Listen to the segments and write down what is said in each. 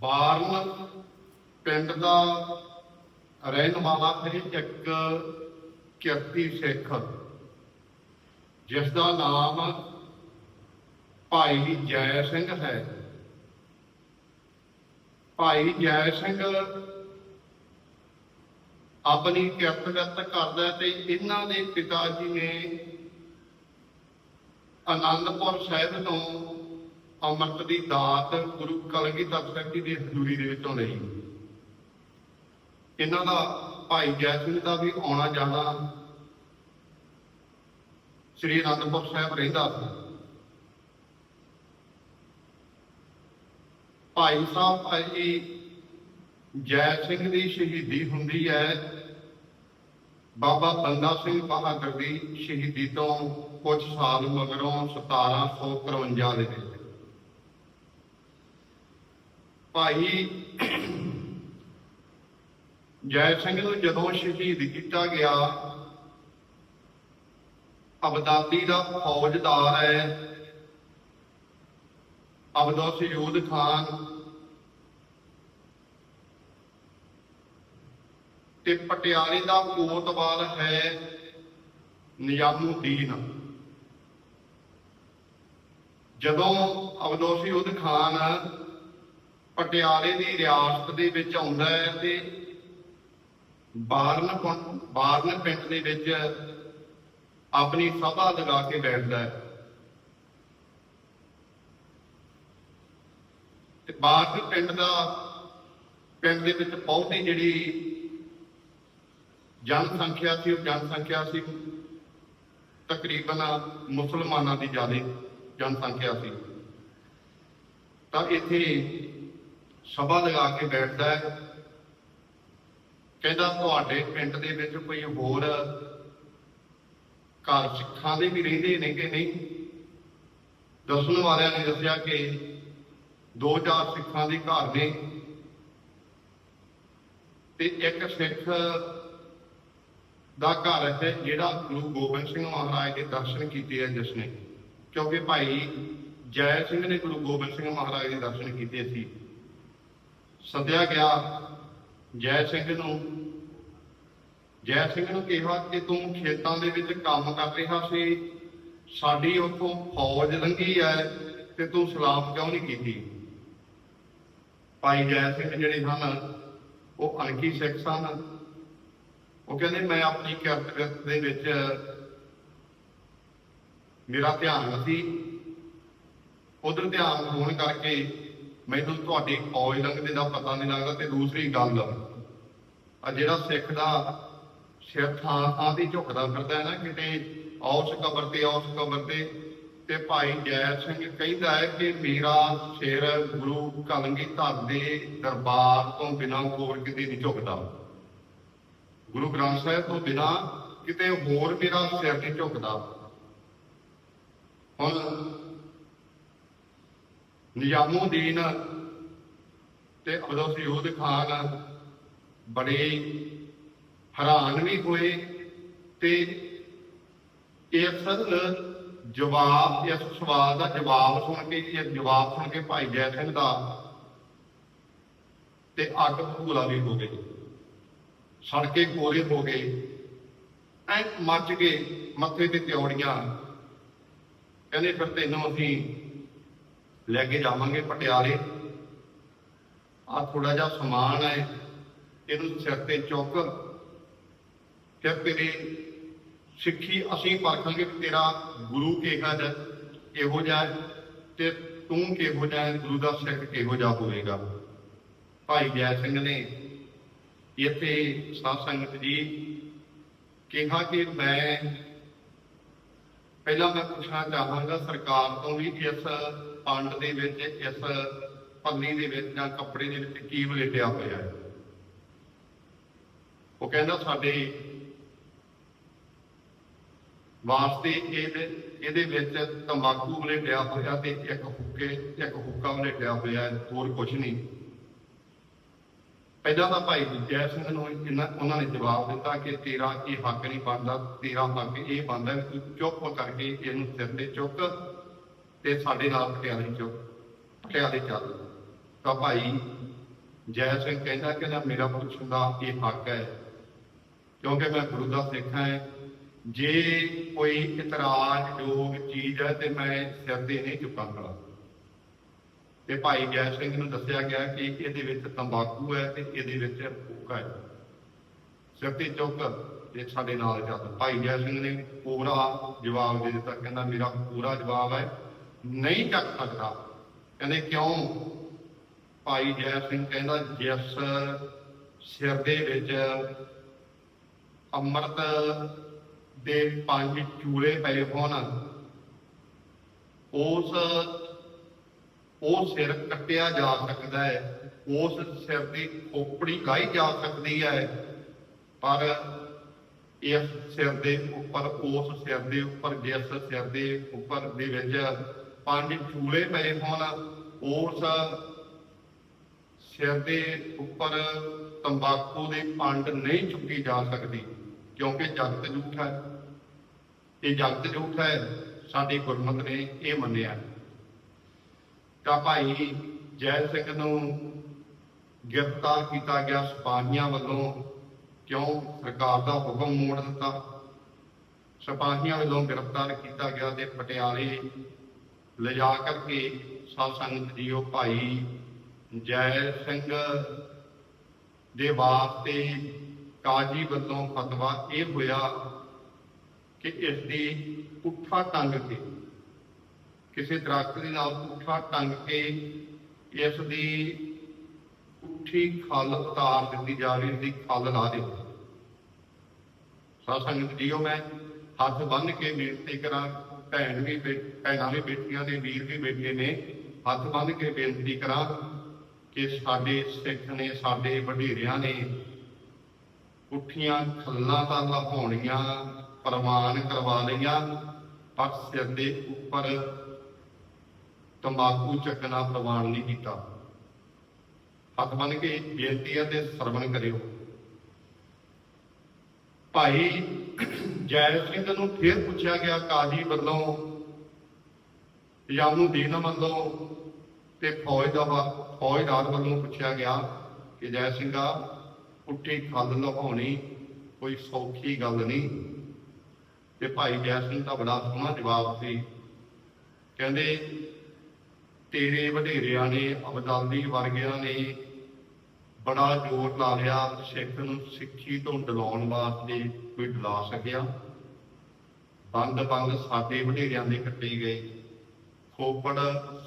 ਬਾਰਨ ਪਿੰਡ ਦਾ ਰਹਿਣ ਵਾਲਾ ਸੀ ਇੱਕ ਕਿਰਤੀ ਸਿੱਖ ਜਿਸ ਦਾ ਨਾਮ ਭਾਈ ਜੈ ਸਿੰਘ ਹੈ। ਭਾਈ ਜੈ ਸਿੰਘ ਆਪਣੀ ਕਿਰਤਗਤ ਕਰਦਾ ਹੈ ਤੇ ਇਹਨਾਂ ਦੇ ਪਿਤਾ ਜੀ ਨੇ ਅਨੰਦਪੁਰ ਸਾਹਿਬ ਤੋਂ ਅੰਮ੍ਰਿਤ ਦੀ ਦਾਤ ਗੁਰੂ ਕਲਗੀਧਰ ਸਾਹਿਬ ਜੀ ਦੀ ਹਜ਼ੂਰੀ ਦੇ ਵਿੱਚੋਂ ਲਈ ਇਹਨਾਂ ਦਾ ਭਾਈ ਜੈ ਸਿੰਘ ਦਾ ਵੀ ਆਉਣਾ ਜਾਣਾ ਸ੍ਰੀ ਅਨੰਦਪੁਰ ਸਾਹਿਬ ਰਹਿੰਦਾ। ਸੀ ਭਾਈ ਸਾਹਿਬ, ਭਾਈ ਜੈ ਸਿੰਘ ਦੀ ਸ਼ਹੀਦੀ ਹੁੰਦੀ ਹੈ। ਬਾਬਾ ਬੰਦਾ ਸਿੰਘ ਬਹਾਦਰ ਦੀ ਸ਼ਹੀਦੀ ਤੋਂ ਕੁਝ ਸਾਲ ਮਗਰੋਂ 1753 ਦੇ ਵਿੱਚ। ਭਾਈ ਜੈ ਸਿੰਘ ਨੂੰ ਜਦੋਂ ਸ਼ਹੀਦ ਕੀਤਾ ਗਿਆ ਅਬਦਾਦੀ ਦਾ ਫੌਜਦਾਰ ਹੈ। ਅਬਦੌਸ ਯੂਦ ਖਾਨ ਤੇ ਪਟਿਆਲੇ ਦਾ ਕੋਤਵਾਲ ਹੈ ਨਿਜ਼ਾਮੁਦੀਨ ਜਦੋਂ ਅਬਦੋਸੀ ਉਦ ਖਾਨ ਪਟਿਆਲੇ ਦੀ ਰਿਆਸਤ ਦੇ ਵਿੱਚ ਆਉਂਦਾ ਹੈ ਤੇ ਬਾਰਨ ਬਾਰਨ ਪਿੰਡ ਦੇ ਵਿੱਚ ਆਪਣੀ ਸਭਾ ਲਗਾ ਕੇ ਬੈਠਦਾ ਹੈ। ਤੇ ਬਾਰਨ ਪਿੰਡ ਦਾ, ਪਿੰਡ ਦੇ ਵਿੱਚ ਬਹੁਤੀ ਜਿਹੜੀ ਜਨਸੰਖਿਆ ਸੀ, ਉਹ ਜਨਸੰਖਿਆ ਸੀ, ਤਕਰੀਬਨ ਮੁਸਲਮਾਨਾਂ ਦੀ ਜ਼ਿਆਦਾ ਜਨਸੰਖਿਆ ਸੀ। ਤਾਂ ਇੱਥੇ ਸਭਾ ਲਗਾ ਕੇ ਬੈਠਦਾ ਹੈ। ਕਹਿੰਦਾ ਤੁਹਾਡੇ ਪਿੰਡ ਦੇ ਵਿੱਚ ਕੋਈ ਹੋਰ ਘਰ ਸਿੱਖਾਂ ਦੇ ਵੀ ਰਹਿੰਦੇ ਨੇ ਕਿ ਨਹੀਂ? ਦੱਸਣ ਵਾਲਿਆਂ ਨੇ ਦੱਸਿਆ ਕਿ ਦੋ ਚਾਰ ਸਿੱਖਾਂ ਦੇ ਘਰ ਨੇ ਤੇ ਇੱਕ ਸਿੱਖ ਦਾ ਘਰ ਹੈ ਜਿਹੜਾ ਗੁਰੂ ਗੋਬਿੰਦ ਸਿੰਘ ਮਹਾਰਾਜ ਦੇ ਦਰਸ਼ਨ ਕੀਤੇ ਆ ਜਿਸ ਨੇ। ਕਿਉਂਕਿ ਭਾਈ ਜੈ ਸਿੰਘ ਨੇ ਗੁਰੂ ਗੋਬਿੰਦ ਸਿੰਘ ਮਹਾਰਾਜ ਦੇ ਦਰਸ਼ਨ ਕੀਤੇ ਸੀ। ਸੱਦਿਆ ਗਿਆ, ਜੈ ਸਿੰਘ ਨੂੰ। ਜੈ ਸਿੰਘ ਨੂੰ ਕਿਹਾ ਕਿ ਤੂੰ ਖੇਤਾਂ ਦੇ ਵਿੱਚ ਕੰਮ ਕਰ ਰਿਹਾ ਸੀ, ਸਾਡੀ ਉੱਥੋਂ ਫੌਜ ਲੰਘੀ ਹੈ ਤੇ ਤੂੰ ਸਲਾਮ ਕਿਉਂ ਨਹੀਂ ਕੀਤੀ? ਭਾਈ ਜੈ ਸਿੰਘ ਜਿਹੜੇ ਹਨ, ਉਹ ਅਣਖੀ ਸਿੱਖ ਸਨ। ਉਹ ਕਹਿੰਦੇ, ਮੈਂ ਆਪਣੀ ਕਿਰਤ ਦੇ ਵਿੱਚ ਮੇਰਾ ਧਿਆਨ ਸੀ। ਉਧਰ ਧਿਆਨ ਹੋਣ ਕਰਕੇ ਮੈਨੂੰ ਤੁਹਾਡੀ ਫੌਜ ਲੰਘਦੇ ਦਾ ਪਤਾ ਨਹੀਂ ਲੱਗਦਾ ਤੇ ਦੂਸਰੀ ਗੱਲ ਆ ਜਿਹੜਾ ਸਿੱਖ ਦਾ ਸਿਰ ਥਾਂ ਥਾਂ ਤੇ ਝੁਕਦਾ ਫਿਰਦਾ ਹੈ ਨਾ ਕਿਤੇ, ਔਸ ਕਬਰ ਤੇ ਔਸ ਕਬਰ ਤੇ ਤੇ ਭਾਈ ਜੈ ਸਿੰਘ ਕਹਿੰਦਾ ਹੈ ਕਿ ਮੇਰਾ ਸਿਰ ਗੁਰੂ ਕਲਗੀਧਰ ਦੇ ਦਰਬਾਰ ਤੋਂ ਬਿਨਾਂ ਹੋਰ ਕਿਤੇ ਨਹੀਂ ਝੁਕਦਾ। ਗੁਰੂ ਗ੍ਰੰਥ ਸਾਹਿਬ ਤੋਂ ਬਿਨਾਂ ਕਿਤੇ ਹੋਰ ਮੇਰਾ ਸਿਰ ਨਹੀਂ ਝੁਕਦਾ। ਹੁਣ ਨਿਜ਼ਾਮੁਦੀਨ ਤੇ ਅਬਦੁਲ ਯੂਦ ਖਾਨ ਬੜੇ ਹੈਰਾਨ ਵੀ ਹੋਏ ਤੇ ਇਸ ਜਵਾਬ ਇਸ ਸਵਾਲ ਦਾ ਜਵਾਬ ਸੁਣ ਕੇ ਇਹ ਜਵਾਬ ਸੁਣ ਕੇ ਭਾਈ ਜੈ ਸਿੰਘ ਦਾ ਤੇ ਅੱਗ ਭੂਲਾ ਵੀ ਹੋ ਗਈ। ਸੜਕੇ ਕੋਰੇ ਹੋ ਗਏ। ਐ ਮੱਚ ਗਏ ਮੱਥੇ ਤੇ ਤਿਉੜੀਆਂ। ਕਹਿੰਦੇ ਫਿਰ ਤੈਨੂੰ ਅਸੀਂ ਲੈ ਕੇ ਜਾਵਾਂਗੇ ਪਟਿਆਲੇ। ਆ ਥੋੜਾ ਜਿਹਾ ਸਮਾਨ ਹੈ, ਇਹਨੂੰ ਸਿਰ ਤੇ ਚੁੱਕ ਫਿਰ ਤੇਰੀ ਸਿੱਖੀ ਅਸੀਂ ਪਰਖਾਂਗੇ ਤੇਰਾ ਗੁਰੂ ਕਿਹਾ ਜਾ ਇਹੋ ਜਿਹਾ ਤੇ ਤੂੰ ਕਿਹੋ ਜਿਹਾ ਗੁਰੂ ਦਾ ਸਿੱਖ ਕਿਹੋ ਜਿਹਾ ਹੋਵੇਗਾ। ਭਾਈ ਜੈ ਸਿੰਘ ਨੇ ਇੱਥੇ ਸਾਧ ਸੰਗਤ ਜੀ ਕਿਹਾ ਕਿ ਮੈਂ ਪਹਿਲਾਂ ਮੈਂ ਪੁੱਛਣਾ ਚਾਹਾਂਗਾ ਸਰਕਾਰ ਤੋਂ ਵੀ ਇਸ ਪੰਡ ਦੇ ਵਿੱਚ ਇਸ ਪੰਨੀ ਦੇ ਵਿੱਚ ਜਾਂ ਕੱਪੜੇ ਦੇ ਵਿੱਚ ਕੀ ਵਲੇਟਿਆ ਹੋਇਆ ਹੈ? ਉਹ ਕਹਿੰਦਾ ਸਾਡੇ ਵਾਸਤੇ ਇਹਦੇ ਇਹਦੇ ਵਿੱਚ ਤੰਬਾਕੂ ਵਲੇਟਿਆ ਹੋਇਆ ਤੇ ਇੱਕ ਹੁੱਕੇ ਇੱਕ ਹੁੱਕਾ ਵਲੇਟਿਆ ਹੋਇਆ ਹੈ, ਹੋਰ ਕੁਝ ਨਹੀਂ। ਪਹਿਲਾਂ ਤਾਂ ਭਾਈ ਜੈ ਸਿੰਘ ਨੂੰ ਇਹਨਾਂ ਉਹਨਾਂ ਨੇ ਜਵਾਬ ਦਿੱਤਾ ਕਿ ਤੇਰਾ ਇਹ ਹੱਕ ਨਹੀਂ ਬਣਦਾ ਤੇਰਾ ਹੱਕ ਇਹ ਬਣਦਾ ਤੂੰ ਚੁੱਪ ਕਰਕੇ ਇਹਨੂੰ ਸਿਰ ਤੇ ਚੁੱਕ ਤੇ ਸਾਡੇ ਨਾਲ ਪਟਿਆਲੇ ਚੁੱਕ ਪਟਿਆਲੇ ਚੱਲ। ਤਾਂ ਭਾਈ ਜੈ ਸਿੰਘ ਕਹਿੰਦਾ ਕਿ ਨਾ ਮੇਰਾ ਪੁੱਛਣ ਦਾ ਇਹ ਹੱਕ ਹੈ। ਕਿਉਂਕਿ ਮੈਂ ਗੁਰੂ ਦਾ ਸਿੱਖ ਹਾਂ, ਜੇ ਕੋਈ ਇਤਰਾਜ਼ਯੋਗ ਚੀਜ਼ ਹੈ ਤੇ ਮੈਂ ਸਿਰ ਤੇ ਨਹੀਂ ਚੁੱਕਾਂਗਾ। ਤੇ ਭਾਈ ਜੈ ਸਿੰਘ ਨੂੰ ਦੱਸਿਆ ਗਿਆ ਕਿ ਇਹਦੇ ਵਿੱਚ ਤੰਬਾਕੂ ਹੈ ਤੇ ਇਹਦੇ ਵਿੱਚ ਹੁੱਕਾ ਹੈ। ਸਿਰ ਤੇ ਚੁੱਕ ਤੇ ਸਾਡੇ ਨਾਲ ਚੱਲ। ਭਾਈ ਜੈ ਸਿੰਘ ਨੇ ਪੂਰਾ ਜਵਾਬ ਦੇ ਦਿੱਤਾ, ਕਹਿੰਦਾ ਮੇਰਾ ਪੂਰਾ ਜਵਾਬ ਹੈ। ਨਹੀਂ ਚੱਕ ਸਕਦਾ। ਕਹਿੰਦੇ ਕਿਉਂ? ਭਾਈ ਜੈ ਸਿੰਘ ਕਹਿੰਦਾ, ਜਿਸ ਸਿਰ ਦੇ ਵਿੱਚ ਅੰਮ੍ਰਿਤ ਦੇ ਪੰਜ ਚੂਲੇ ਪਏ ਹੋਣ, ਉਸ, ਉਹ ਸਿਰ ਕੱਟਿਆ ਜਾ ਸਕਦਾ ਹੈ। ਉਸ ਸਿਰ ਦੀ ਖੋਪੜੀ ਗਾਈ ਜਾ ਸਕਦੀ ਹੈ। ਪਰ ਇਸ ਸਿਰ ਦੇ ਉੱਪਰ, ਉਸ ਸਿਰ ਦੇ ਉੱਪਰ, ਜਿਸ ਸਿਰ ਦੇ ਉੱਪਰ ਦੇ ਵਿੱਚ ਪੰਜ ਚੂਲੇ ਪਏ ਹੋਣ ਉਸ ਸਿਰ ਦੇ ਉੱਪਰ ਤੰਬਾਕੂ ਦੀ ਪੰਡ ਨਹੀਂ ਚੁੱਕੀ ਜਾ ਸਕਦੀ, ਕਿਉਂਕਿ ਜਗਤ ਝੂਠਾ ਹੈ। ਇਹ ਜਗਤ ਝੂਠਾ ਹੈ, ਸਾਡੀ ਗੁਰਮਤ ਨੇ ਇਹ ਮੰਨਿਆ। ਤਾਂ ਭਾਈ ਜੈ ਸਿੰਘ ਨੂੰ ਗ੍ਰਿਫਤਾਰ ਕੀਤਾ ਗਿਆ ਸਿਪਾਹੀਆਂ ਵੱਲੋਂ, ਕਿਉਂ? ਸਰਕਾਰ ਦਾ ਹੁਕਮ ਮੋੜ ਦਿੱਤਾ। ਸਿਪਾਹੀਆਂ ਵੱਲੋਂ ਗ੍ਰਿਫਤਾਰ ਕੀਤਾ ਗਿਆ ਤੇ ਪਟਿਆਲੇ ਲਿਜਾ ਕਰਕੇ ਸਾਧ ਸੰਗਤ ਜੀਓ ਭਾਈ, ਜੈ ਸਿੰਘ ਦੇ ਵਾਸਤੇ ਕਾਜੀ ਵੱਲੋਂ ਫਤਵਾ ਇਹ ਹੋਇਆ ਕਿ ਇਸ ਦੀ ਪੁੱਠਾ ਟੰਗ ਕੇ ਕਿਸੇ ਦਰਖਤ ਦੇ ਨਾਲ ਪੁੱਠਾ ਟੰਗ ਕੇ ਇਸ ਦੀ ਪੁੱਠੀ ਖਲ ਉਤਾਰ ਦਿੱਤੀ ਜਾਵੇ, ਇਸ ਦੀ ਖਲ ਲਾ ਦਿਓ ਸਾਧ ਸੰਗਤ ਜੀਓ, ਮੈਂ ਹੱਥ ਬੰਨ ਕੇ ਬੇਨਤੀ ਕਰਾਂ ਭੈਣ ਵੀ ਬੇ- ਭੈਣਾਂ ਵੀ ਬੇਟੀਆਂ ਦੇ ਵੀਰ ਵੀ ਬੇਟੇ ਨੇ। ਹੱਥ ਬੰਨ ਕੇ ਬੇਨਤੀ ਕਰਾਂ ਕਿ ਸਾਡੇ ਸਿੱਖ ਨੇ, ਸਾਡੇ ਵਡੇਰਿਆਂ ਨੇ ਉੱਠੀਆਂ ਖੱਲਾਂ ਤਾਂ ਲਹਾਉਣੀਆਂ ਪ੍ਰਮਾਣ ਕਰਵਾ ਲਈਆਂ, ਪਰ ਸਿਰ ਦੇ ਉੱਪਰ ਤੰਬਾਕੂ ਚੱਕਣਾ ਪ੍ਰਵਾਨ ਨਹੀਂ ਕੀਤਾ। ਹੱਥ ਬੰਨ ਕੇ ਬੇਨਤੀ ਹੈ ਤੇ ਸਰਵਣ ਕਰਿਓ। ਭਾਈ ਜੈ ਸਿੰਘ ਨੂੰ ਫਿਰ ਪੁੱਛਿਆ ਗਿਆ, ਕਾਜੀ ਵੱਲੋਂ ਜਾਮੂ ਦੀਨ ਵੱਲੋਂ ਤੇ ਫੌਜ ਦਾ ਵਾ- ਫੌਜਦਾਰ ਵੱਲੋਂ ਪੁੱਛਿਆ ਗਿਆ ਕਿ ਜੈ ਸਿੰਘਾ ਉੱਠੀ ਖੱਲ ਲਹਾਉਣੀ ਕੋਈ ਸੌਖੀ ਗੱਲ ਨਹੀਂ। ਤੇ ਭਾਈ ਜੈ ਸਿੰਘ ਦਾ ਬੜਾ ਸੋਹਣਾ ਜਵਾਬ ਸੀ। ਕਹਿੰਦੇ, ਤੇਰੇ ਵਡੇਰਿਆਂ ਨੇ, ਅਬਦਾਲੀ ਵਰਗਿਆਂ ਨੇ ਬੜਾ ਜ਼ੋਰ ਲਾ ਲਿਆ ਸਿੱਖ ਨੂੰ ਸਿੱਖੀ ਤੋਂ ਡਲਾਉਣ ਵਾਸਤੇ ਕੋਈ ਡਲਾ ਸਕਿਆ। ਬੰਦ ਬੰਦ ਸਾਡੇ ਵਡੇਰਿਆਂ ਦੇ ਕੱਟੇ ਗਏ, ਖੋਪੜ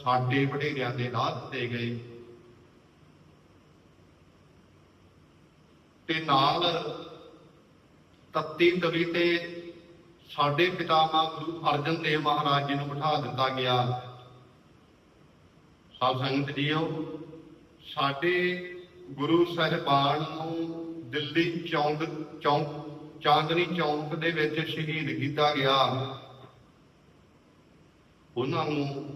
ਸਾਡੇ ਵਡੇਰਿਆਂ ਦੇ ਰਾਹ ਦਿੱਤੇ ਗਏ। ਤੇ ਨਾਲ ਤੱਤੀ ਤਵੀ ਤੇ ਸਾਡੇ ਪਿਤਾਮਾ ਗੁਰੂ ਅਰਜਨ ਦੇਵ ਮਹਾਰਾਜ ਜੀ ਨੂੰ ਬਿਠਾ ਦਿੱਤਾ ਗਿਆ। ਸਾਧ ਸੰਗਤ ਜੀਓ, ਸਾਡੇ ਗੁਰੂ ਸਾਹਿਬਾਨ ਨੂੰ ਦਿੱਲੀ ਚੌਂਕ ਚੌਂਕ, ਚਾਂਦਨੀ ਚੌਂਕ ਦੇ ਵਿੱਚ ਸ਼ਹੀਦ ਕੀਤਾ ਗਿਆ। ਉਹਨਾਂ ਨੂੰ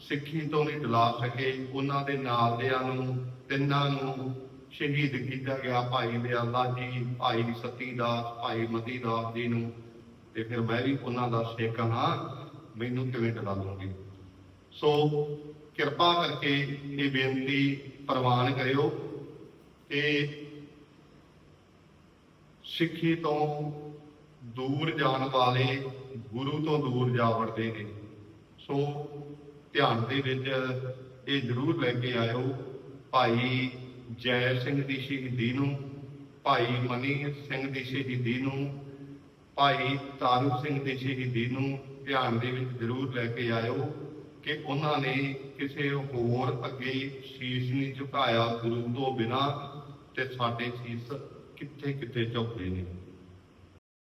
ਸਿੱਖੀ ਤੋਂ ਨਹੀਂ ਡਲਾ ਸਕੇ। ਉਹਨਾਂ ਦੇ ਨਾਲ ਦਿਆਂ ਨੂੰ, ਤਿੰਨਾਂ ਨੂੰ ਸ਼ਹੀਦ ਕੀਤਾ ਗਿਆ ਭਾਈ ਦਿਆਲਾ ਜੀ, ਭਾਈ ਸਤੀ ਦਾਸ ਭਾਈ ਮਤੀ ਦਾਸ ਜੀ ਨੂੰ। ਤੇ ਫਿਰ ਮੈਂ ਵੀ ਉਹਨਾਂ ਦਾ ਸਿੱਖ ਹਾਂ। ਮੈਨੂੰ ਕਿਵੇਂ ਡਲਾ ਲਓਗੇ? ਸੋ ਕਿਰਪਾ ਕਰਕੇ ਇਹ ਬੇਨਤੀ ਪ੍ਰਵਾਨ ਕਰਿਓ। ਕਿ ਸਿੱਖੀ ਤੋਂ ਦੂਰ ਜਾਣ ਵਾਲੇ ਗੁਰੂ ਤੋਂ ਦੂਰ ਜਾ ਵੜਦੇ ਨੇ। ਸੋ ਧਿਆਨ ਦੇ ਵਿੱਚ ਇਹ ਜ਼ਰੂਰ ਲੈ ਕੇ ਆਇਓ, ਭਾਈ ਜੈ ਸਿੰਘ ਦੀ ਸ਼ਹੀਦੀ ਨੂੰ, ਭਾਈ ਮਨੀ ਸਿੰਘ ਦੀ ਸ਼ਹੀਦੀ ਨੂੰ, ਭਾਈ ਤਾਰੂ ਸਿੰਘ ਦੀ ਸ਼ਹੀਦੀ ਨੂੰ ਧਿਆਨ ਦੇ ਵਿੱਚ ਜ਼ਰੂਰ ਲੈ ਕੇ ਆਇਓ ਕਿ ਉਹਨਾਂ ਨੇ ਕਿਸੇ ਹੋਰ ਅੱਗੇ ਸ਼ੀਸ਼ ਨਹੀਂ ਝੁਕਾਇਆ ਗੁਰੂ ਤੋਂ ਬਿਨਾ। ਤੇ ਸਾਡੇ ਸ਼ੀਸ਼ ਕਿੱਥੇ ਕਿੱਥੇ ਝੁਕਦੇ ਨੇ।